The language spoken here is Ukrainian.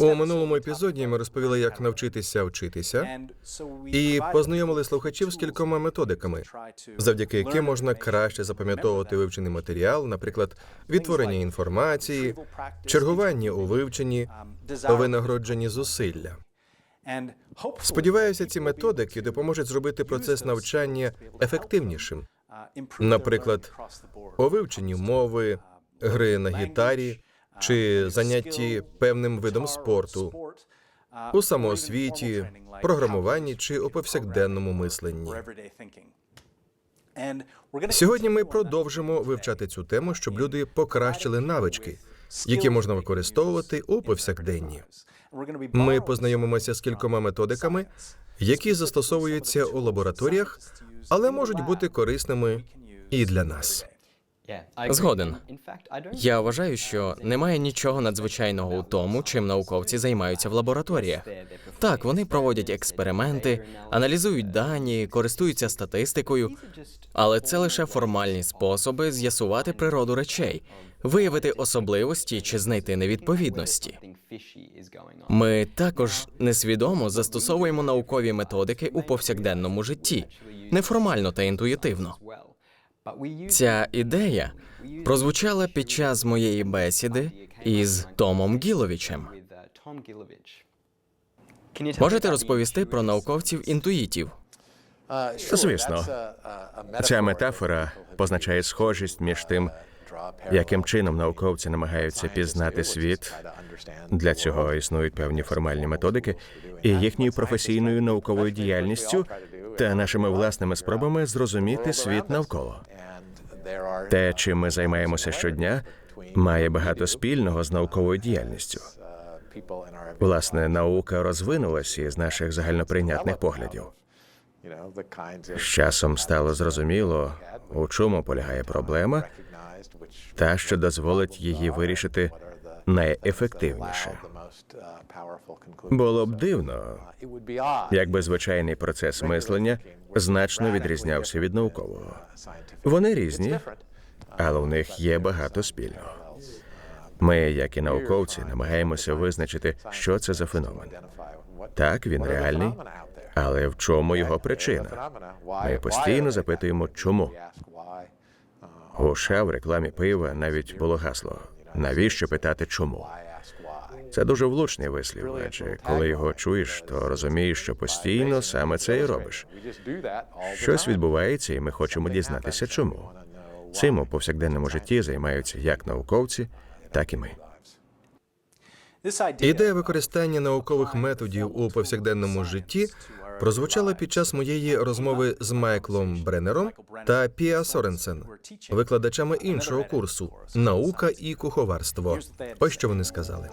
У минулому епізоді ми розповіли, як навчитися вчитися, і познайомили слухачів з кількома методиками, завдяки яким можна краще запам'ятовувати вивчений матеріал, наприклад, відтворення інформації, чергування у вивченні, винагороджені зусилля. Сподіваюся, ці методики допоможуть зробити процес навчання ефективнішим. Наприклад, у вивченні мови, гри на гітарі чи занятті певним видом спорту, у самоосвіті, програмуванні чи у повсякденному мисленні. Сьогодні ми продовжимо вивчати цю тему, щоб люди покращили навички, які можна використовувати у повсякденні. Ми познайомимося з кількома методиками, які застосовуються у лабораторіях, але можуть бути корисними і для нас. Згоден. Я вважаю, що немає нічого надзвичайного у тому, чим науковці займаються в лабораторіях. Так, вони проводять експерименти, аналізують дані, користуються статистикою, але це лише формальні способи з'ясувати природу речей, виявити особливості чи знайти невідповідності. Ми також несвідомо застосовуємо наукові методики у повсякденному житті, неформально та інтуїтивно. Ця ідея прозвучала під час моєї бесіди із Томом Гіловічем. Можете розповісти про науковців-інтуїтів? Звісно, ця метафора позначає схожість між тим, яким чином науковці намагаються пізнати світ. Для цього існують певні формальні методики, і їхньою професійною науковою діяльністю та нашими власними спробами зрозуміти світ навколо. Те, чим ми займаємося щодня, має багато спільного з науковою діяльністю. Власне, наука розвинулася із наших загальноприйнятних поглядів. З часом стало зрозуміло, у чому полягає проблема, та що дозволить її вирішити найефективніше. Було б дивно, якби звичайний процес мислення значно відрізнявся від наукового. Вони різні, але у них є багато спільного. Ми, як і науковці, намагаємося визначити, що це за феномен. Так, він реальний, але в чому його причина? Ми постійно запитуємо, чому. У в рекламі пива навіть було гасло. Навіщо питати чому? Це дуже влучний вислів, адже коли його чуєш, то розумієш, що постійно саме це і робиш. Щось відбувається, і ми хочемо дізнатися, чому. Цим у повсякденному житті займаються як науковці, так і ми. Ідея використання наукових методів у повсякденному житті прозвучала під час моєї розмови з Майклом Бреннером та Піа Соренсен, викладачами іншого курсу наука і куховарство. Ось що вони сказали.